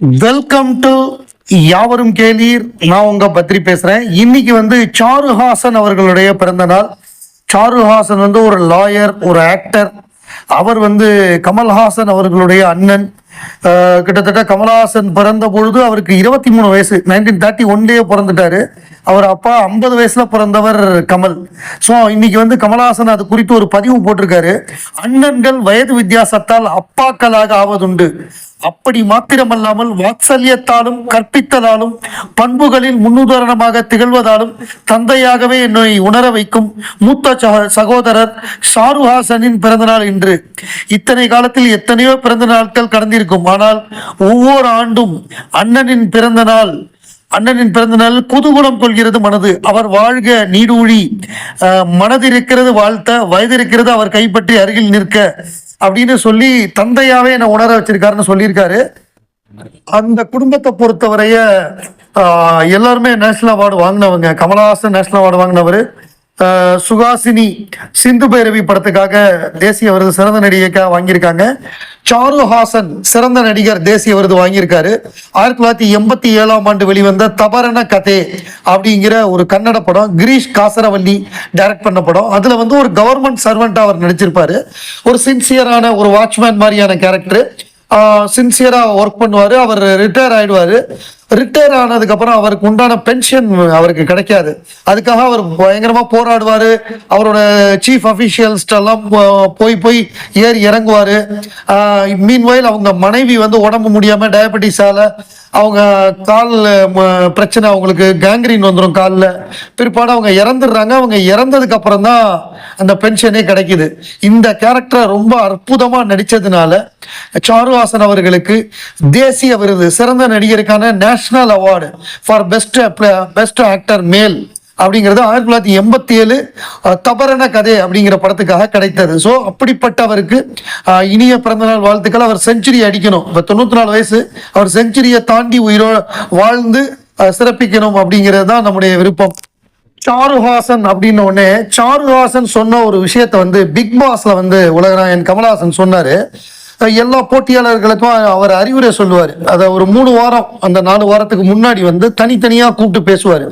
Welcome to யாவரும் கேளீர். நான் உங்க பத்ரி பேசுறேன். இன்னைக்கு வந்து சாருஹாசன் அவர்களுடைய பிறந்த நாள். சாருஹாசன் வந்து ஒரு லாயர் ஒரு ஆக்டர் அவர் வந்து கமல்ஹாசன் அவர்களுடைய அண்ணன். கிட்டத்தட்ட கமல்ஹாசன் பிறந்த பொழுது அவருக்கு இருபத்தி மூணு வயசு. Nineteen thirty ஒன்லேயே பிறந்துட்டாரு. அவர் அப்பா ஐம்பது வயசுல பிறந்தவர் கமல். ஸோ இன்னைக்கு வந்து கமல்ஹாசன் அது குறித்து ஒரு பதிவு போட்டிருக்காரு. அண்ணன்கள் வயது வித்தியாசத்தால் அப்பாக்களாக ஆவதுண்டு. அப்படி மாத்திரமல்லாமல் வாத்சல்யத்தாலும் கற்பித்ததாலும் பண்புகளின் முன்னுதாரணமாக திகழ்வதாலும் தந்தையாகவே என்னை உணர வைக்கும் மூத்த சகோதரர் ஷாருஹாசனின் பிறந்தநாள் இன்று. இத்தனை காலத்தில் எத்தனையோ பிறந்த நாட்கள் கடந்திருக்கும். ஆனால் ஒவ்வொரு ஆண்டும் அண்ணனின் பிறந்த நாள் அண்ணனின் பிறந்த நாள் கொள்கிறது மனது. அவர் வாழ்க நீடூழி மனதிருக்கிறது வாழ்த்த வயதிருக்கிறது அவர் கைப்பற்றி அருகில் நிற்க. அப்படின்னு சொல்லி தந்தையாவே என்னை உணர வச்சிருக்காருன்னு சொல்லியிருக்காரு. அந்த குடும்பத்தை பொறுத்தவரைய எல்லாருமே நேஷனல் அவார்டு வாங்கினவங்க கமலஹாசன் நேஷனல் அவார்டு வாங்கினவர். சுகாசினி சிந்து பைரவி படத்துக்காக தேசிய விருது சிறந்த நடிகைக்காக வாங்கியிருக்காங்க. சாருஹாசன் சிறந்த நடிகர் தேசிய விருது வாங்கியிருக்காரு. ஆயிரத்தி தொள்ளாயிரத்தி எண்பத்தி ஏழாம் ஆண்டு வெளிவந்த தபரண கதே அப்படிங்கிற ஒரு கன்னட படம் கிரீஷ் காசரவல்லி டைரக்ட் பண்ண படம். அதில் வந்து ஒரு கவர்மெண்ட் சர்வெண்ட்டாக அவர் நடிச்சிருப்பாரு. ஒரு சின்சியரான ஒரு வாட்ச்மேன் மாதிரியான கேரக்டர் சின்சியராக ஒர்க் பண்ணுவார். அவர் ரிட்டையர் ஆகிடுவார் ரிட்டையர் ஆனதுக்கப்புறம் அவருக்கு உண்டான பென்ஷன் அவருக்கு கிடைக்காது. அதுக்காக அவர் பயங்கரமாக போராடுவார். அவரோட சீஃப் அஃபிஷியல்ஸ்டெல்லாம் போய் போய் ஏறி இறங்குவார். மீன்வயல் அவங்க மனைவி வந்து உடம்பு முடியாமல் டயபெட்டிஸால் அவங்க காலில் பிரச்சனை அவங்களுக்கு கேங்க்ரீன் வந்துடும் காலில். பிற்பாடு அவங்க இறந்துடுறாங்க. அவங்க இறந்ததுக்கு அப்புறம் தான் அந்த பென்ஷனே கிடைக்குது. இந்த கேரக்டரை ரொம்ப அற்புதமாக நடித்ததுனால சாருஹாசன் அவர்களுக்கு தேசிய விருது சிறந்த நடிகருக்கான national award for best best actor மேல். அப்படிங்கிறது ஆயிரத்தி தொள்ளாயிரத்தி எண்பத்தி ஏழு தபரண கதை அப்படிங்கிற படத்துக்காக கிடைத்தது. ஸோ அப்படிப்பட்டவருக்கு இனிய பிறந்தநாள் வாழ்த்துக்கள். அவர் செஞ்சுரி அடிக்கணும். இப்போ தொண்ணூற்றி நாலு வயசு. அவர் செஞ்சுரியை தாண்டி உயிரோ வாழ்ந்து சிறப்பிக்கணும் அப்படிங்கிறது தான் நம்முடைய விருப்பம். சாருஹாசன் அப்படின்ன உடனே சாருஹாசன் சொன்ன ஒரு விஷயத்த வந்து பிக் பாஸ்ல வந்து உலகநாயன் கமலஹாசன் சொன்னாரு. எல்லா போட்டியாளர்களுக்கும் அவர் அறிவுரை சொல்லுவார். அதை ஒரு மூணு வாரம் அந்த நாலு வாரத்துக்கு முன்னாடி வந்து தனித்தனியாக கூப்பிட்டு பேசுவார்.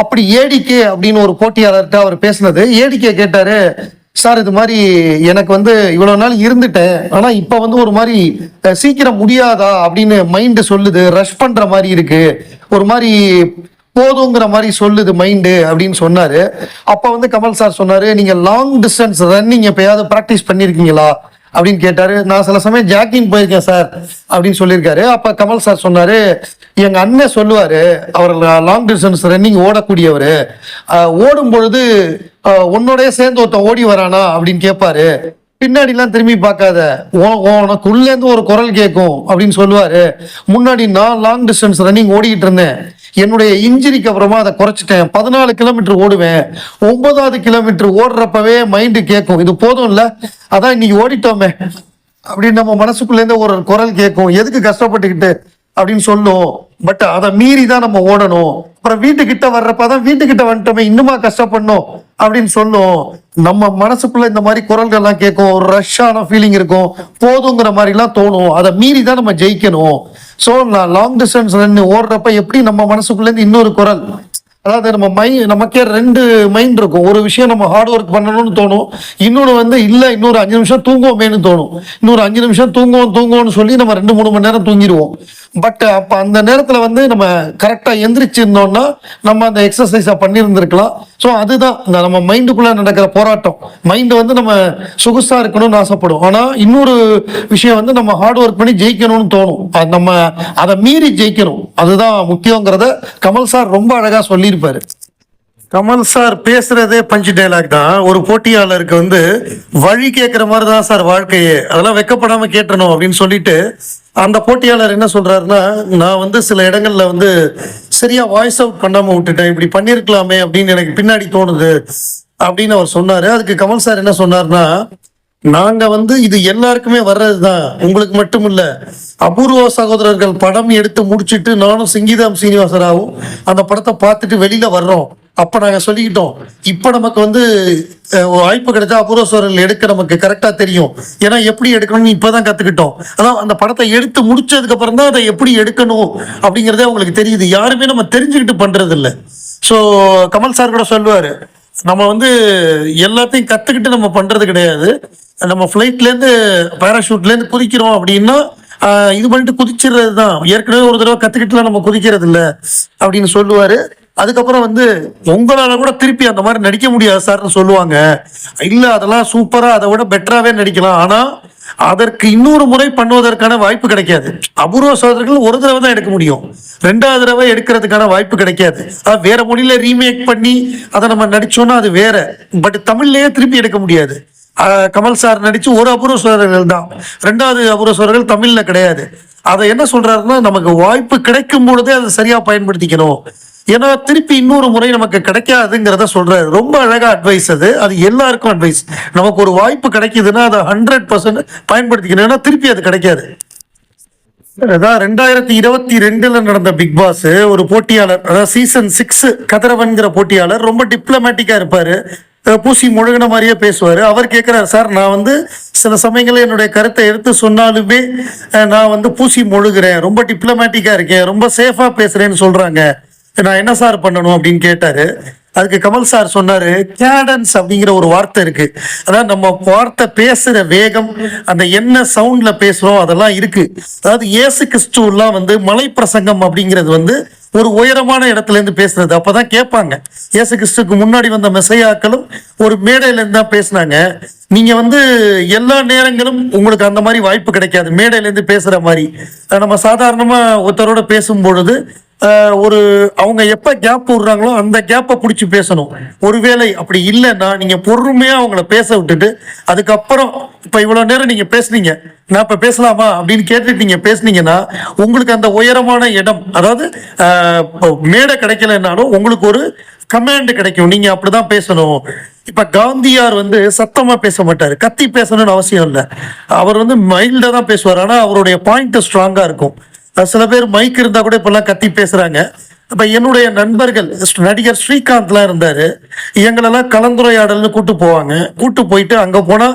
அப்படி ஏடிகே அப்படின்னு ஒரு போட்டியாளர்கிட்ட அவர் பேசினது. ஏடிகே கேட்டாரு சார் இது மாதிரி எனக்கு வந்து இவ்வளவு நாள் இருந்துட்டேன். ஆனா இப்ப வந்து ஒரு மாதிரி சீக்கிரம் முடியாதா? அப்படின்னு மைண்டு சொல்லுது. ரஷ் பண்ற மாதிரி இருக்கு. ஒரு மாதிரி போதுங்கிற மாதிரி சொல்லுது மைண்டு அப்படின்னு சொன்னாரு. அப்ப வந்து கமல் சார் சொன்னாரு நீங்க லாங் டிஸ்டன்ஸ் ரன்னிங் எப்பயாவது ப்ராக்டிஸ் பண்ணிருக்கீங்களா? அப்படின்னு கேட்டாரு. நான் சில சமயம் ஜாக்கிங் போயிருக்கேன் சார் அப்படின்னு சொல்லியிருக்காரு. அப்ப கமல் சார் சொன்னாரு எங்கள் அண்ணன் சொல்லுவார் அவர் லாங் டிஸ்டன்ஸ் ரன்னிங் ஓடக்கூடியவர். ஓடும் பொழுது உன்னோடைய உன்னோடய சேர்ந்து ஒருத்தன் ஓடி வரானா அப்படின்னு கேட்பாரு பின்னாடிலாம் திரும்பி பார்க்காத. உனக்குள்ளேருந்து ஒரு குரல் கேட்கும் அப்படின்னு சொல்லுவார். முன்னாடி நான் லாங் டிஸ்டன்ஸ் ரன்னிங் ஓடிக்கிட்டு இருந்தேன். என்னுடைய இன்ஜுரிக்கு அப்புறமா அதை குறைச்சிட்டேன். பதினாலு கிலோமீட்டர் ஓடுவேன். ஒன்பதாவது கிலோமீட்டர் ஓடுறப்பவே மைண்டு கேட்கும். இது போதும் இல்லை அதான் இன்னைக்கு ஓடிட்டோமே. அப்படின்னு நம்ம மனசுக்குள்ளேருந்து ஒரு குரல் கேட்கும். எதுக்கு கஷ்டப்பட்டுக்கிட்டு? அப்படின்னு சொல்லும். பட் அதை மீறி தான் நம்ம ஓடணும். அப்புறம் வீட்டுக்கிட்ட வர்றப்ப தான் வீட்டுக்கிட்ட வந்துட்டோமே இன்னுமா கஷ்டப்படணும் அப்படின்னு சொல்லும் நம்ம மனசுக்குள்ள இந்த மாதிரி குரல்கள்லாம் கேட்கும் ஒரு ரஷ்ஷான ஃபீலிங் இருக்கும் போதுங்கிற மாதிரிலாம் தோணும். அதை மீறி தான் நம்ம ஜெயிக்கணும். ஸோ நான் லாங் டிஸ்டன்ஸ் ரன் ஓடுறப்ப எப்படி நம்ம மனசுக்குள்ளேருந்து இன்னொரு குரல்? அதாவது நம்ம மை நமக்கே ரெண்டு மைண்ட் இருக்கும். ஒரு விஷயம் நம்ம ஹார்ட் ஒர்க் பண்ணணும்னு தோணும். இன்னொன்று வந்து இல்லை இன்னொரு அஞ்சு நிமிஷம் தூங்குவோமேனு தோணும். இன்னொரு அஞ்சு நிமிஷம் தூங்குவோம் தூங்குவோம்னு சொல்லி நம்ம ரெண்டு மூணு மணி நேரம் தூங்கிடுவோம். பட் uh, அப்போ அந்த நேரத்தில் வந்து நம்ம கரெக்டாக எந்திரிச்சிருந்தோம்னா நம்ம அந்த எக்ஸசைஸை பண்ணியிருந்திருக்கலாம் ஸோ அதுதான் இந்த நம்ம மைண்டுக்குள்ளே நடக்கிற போராட்டம். மைண்டு வந்து நம்ம சொகுசாக இருக்கணும்னு ஆசைப்படும். ஆனால் இன்னொரு விஷயம் வந்து நம்ம ஹார்ட் ஒர்க் பண்ணி ஜெயிக்கணும்னு தோணும். அது நம்ம அதை மீறி ஜெயிக்கணும். அதுதான் முக்கியங்கிறத கமல் சார் ரொம்ப அழகாக சொல்லியிருப்பாரு. கமல் சார் பேசுறதே பஞ்சு டைலாக் தான். ஒரு போட்டியாளருக்கு வந்து வழி கேட்குற மாதிரி தான் சார் வாழ்க்கையே. அதெல்லாம் வெக்கப்படாம கேட்டணும் அப்படின்னு சொல்லிட்டு அந்த போட்டியாளர் என்ன சொல்றாருன்னா நான் வந்து சில இடங்கள்ல வந்து சரியா வாய்ஸ் அவுட் பண்ணாம விட்டுட்டேன். இப்படி பண்ணியிருக்கலாமே அப்படின்னு எனக்கு பின்னாடி தோணுது அப்படின்னு அவர் சொன்னாரு. அதுக்கு கமல் சார் என்ன சொன்னார்னா நாங்க வந்து இது எல்லாருக்குமே வர்றதுதான். உங்களுக்கு மட்டும் இல்ல அபூர்வ சகோதரர்கள் படம் எடுத்து முடிச்சிட்டு நானும் சிங்கிதாம் சீனிவாசராவும் அந்த படத்தை பார்த்துட்டு வெளியில வர்றோம். அப்போ நாங்கள் சொல்லிக்கிட்டோம். இப்போ நமக்கு வந்து வாய்ப்பு கிடைச்சா அபூர்வ சோழர்கள் எடுக்க நமக்கு கரெக்டாக தெரியும். ஏன்னா எப்படி எடுக்கணும்னு இப்பதான் கற்றுக்கிட்டோம் அதான் அந்த படத்தை எடுத்து முடிச்சதுக்கப்புறம் தான் அதை எப்படி எடுக்கணும் அப்படிங்கிறதே உங்களுக்கு தெரியுது. யாருமே நம்ம தெரிஞ்சுக்கிட்டு பண்ணுறது இல்லை ஸோ கமல் சார் கூட சொல்லுவார் நம்ம வந்து எல்லாத்தையும் கற்றுக்கிட்டு நம்ம பண்ணுறது கிடையாது. நம்ம ஃப்ளைட்லேருந்து பேராஷூட்லேருந்து குதிக்கிறோம் அப்படின்னா இது பண்ணிட்டு குதிச்சிடுறது தான் ஏற்கனவே ஒரு தடவை கற்றுக்கிட்டுலாம் நம்ம குதிக்கிறது இல்லை அப்படின்னு சொல்லுவார். அதுக்கப்புறம் வந்து உங்களால கூட திருப்பி அந்த மாதிரி நடிக்க முடியாது சார்னு சொல்லுவாங்க. இல்ல அதெல்லாம் சூப்பரா அதை விட பெட்டராவே நடிக்கலாம். ஆனா அதற்கு இன்னொரு முறை பண்ணுவதற்கான வாய்ப்பு கிடைக்காது. அபூர்வ சோதர்கள் ஒரு தடவை தான் எடுக்க முடியும். ரெண்டாவது தடவை எடுக்கிறதுக்கான வாய்ப்பு கிடைக்காது. அதாவது வேற மொழியில ரீமேக் பண்ணி அதை நம்ம நடிச்சோம்னா அது வேற. பட் தமிழ்லயே திருப்பி எடுக்க முடியாது. கமல் சார் நடிச்சு ஒரு அபூர்வ சோதர்கள் தான். ரெண்டாவது அபூர்வ சோதர்கள் தமிழ்ல கிடையாது. அதை என்ன சொல்றாருன்னா நமக்கு வாய்ப்பு கிடைக்கும் பொழுதே அதை சரியா பயன்படுத்திக்கணும். ஏன்னா திருப்பி இன்னொரு முறை நமக்கு கிடைக்காதுங்கிறத சொல்றாரு. ரொம்ப அழகா அட்வைஸ் அது. அது எல்லாருக்கும் அட்வைஸ் நமக்கு ஒரு வாய்ப்பு கிடைக்குதுன்னா அதை ஹண்ட்ரட் பர்சன்ட் பயன்படுத்திக்கணும். ஏன்னா திருப்பி அது கிடைக்காது. அதான் ரெண்டாயிரத்தி இருபத்தி ரெண்டுல நடந்த பிக் பாஸ் ஒரு போட்டியாளர் அதாவது சீசன் சிக்ஸ் கதிரவன்கிற போட்டியாளர் ரொம்ப டிப்ளமேட்டிக்கா இருப்பாரு. பூசி முழுகின மாதிரியே பேசுவார். அவர் கேட்குறாரு சார் நான் வந்து சில சமயங்களில் என்னுடைய கருத்தை எடுத்து சொன்னாலுமே நான் வந்து பூசி முழுகிறேன். ரொம்ப டிப்ளமேட்டிக்காக இருக்கேன். ரொம்ப சேஃபாக பேசுகிறேன்னு சொல்கிறாங்க நான் என்ன சார் பண்ணணும் அப்படின்னு கேட்டாரு. அதுக்கு கமல் சார் சொன்னாரு கேடன்ஸ் அப்படிங்கிற ஒரு வார்த்தை இருக்கு. அதாவது நம்ம வார்த்தை பேசுற வேகம் அந்த என்ன சவுண்ட்ல பேசுறோம் அதெல்லாம் இருக்கு. அதாவது ஏசு கிறிஸ்துவெல்லாம் வந்து மலை பிரசங்கம் அப்படிங்கிறது வந்து ஒரு உயரமான இடத்துல இருந்து பேசுறது. அப்பதான் கேட்பாங்க. ஏசு கிறிஸ்துக்கு முன்னாடி வந்த மெசையாக்களும் ஒரு மேடையில இருந்து தான் பேசினாங்க. நீங்க வந்து எல்லா நேரங்களும் உங்களுக்கு அந்த மாதிரி வாய்ப்பு கிடைக்காது. மேடையிலேருந்து பேசுற மாதிரி. நம்ம சாதாரணமா ஒருத்தரோட பேசும் பொழுது ஒரு அவங்க எப்ப கேப் விடுறாங்களோ அந்த கேப்பை பிடிச்சி பேசணும். ஒருவேளை அப்படி இல்லைன்னா நீங்க பொறுமையா அவங்கள பேச விட்டுட்டு அதுக்கப்புறம் இப்ப இவ்வளவு நேரம் நீங்க பேசுனீங்க நான் இப்ப பேசலாமா அப்படின்னு கேட்டுட்டு நீங்க பேசுனீங்கன்னா உங்களுக்கு அந்த உயரமான இடம் அதாவது இப்போ மேடை கிடைக்கலன்னாலும் உங்களுக்கு ஒரு கமாண்ட் கிடைக்கும். நீங்க அப்படிதான் பேசணும். இப்ப காந்தியார் வந்து சத்தமா பேச மாட்டாரு. கத்தி பேசணும்னு அவசியம் இல்லை. அவர் வந்து மைல்டா தான் பேசுவார். ஆனா அவருடைய பாயிண்ட் ஸ்ட்ராங்கா இருக்கும். சில பேர் மைக் இருந்தா கூட இப்பெல்லாம் கத்தி பேசுறாங்க. அப்ப என்னுடைய நண்பர்கள் நடிகர் ஸ்ரீகாந்த்லாம் இருந்தாரு. எங்களெல்லாம் கலந்துரையாடல்னு கூட்டு போவாங்க. கூட்டு போயிட்டு அங்க போனா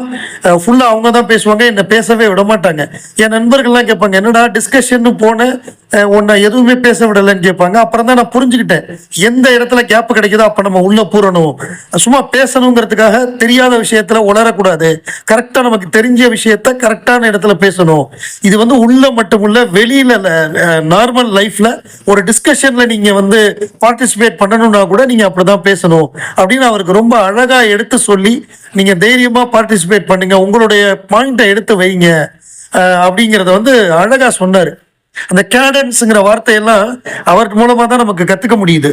ஃபுல்லா அவங்க தான் பேசுவாங்க. என்ன பேசவே விட மாட்டாங்க என் நண்பர்கள்லாம் கேட்பாங்க என்னடா டிஸ்கஷன் போனேன் உன்னை எதுவுமே பேச விடலைன்னு கேட்பாங்க. அப்புறம் தான் நான் புரிஞ்சுக்கிட்டேன். எந்த இடத்துல கேப் கிடைக்குதோ அப்ப நம்ம உள்ள பூரணும் சும்மா பேசணுங்கிறதுக்காக தெரியாத விஷயத்துல உளரக்கூடாது கரெக்டா நமக்கு தெரிஞ்ச விஷயத்த கரெக்டான இடத்துல பேசணும். இது வந்து உள்ள மட்டும் இல்லை வெளியில நார்மல் லைஃப்ல ஒரு டிஸ்கஷன்ல நீங்க வந்து பார்ட்டிசிபேட் பண்ணணும்னா கூட நீங்க அப்படிதான் பேசணும். அப்படின்னு அவருக்கு ரொம்ப அழகா எடுத்து சொல்லி நீங்க தைரியமா பார்ட்டிசிபேட் பண்ணுங்க உங்களுடைய பாயிண்ட்டை எடுத்து வைங்க. அப்படிங்கிறத வந்து அழகா சொன்னாரு. அந்த கேடன்ஸுங்கிற வார்த்தையெல்லாம் அவருக்கு மூலமா தான் நமக்கு கத்துக்க முடியுது.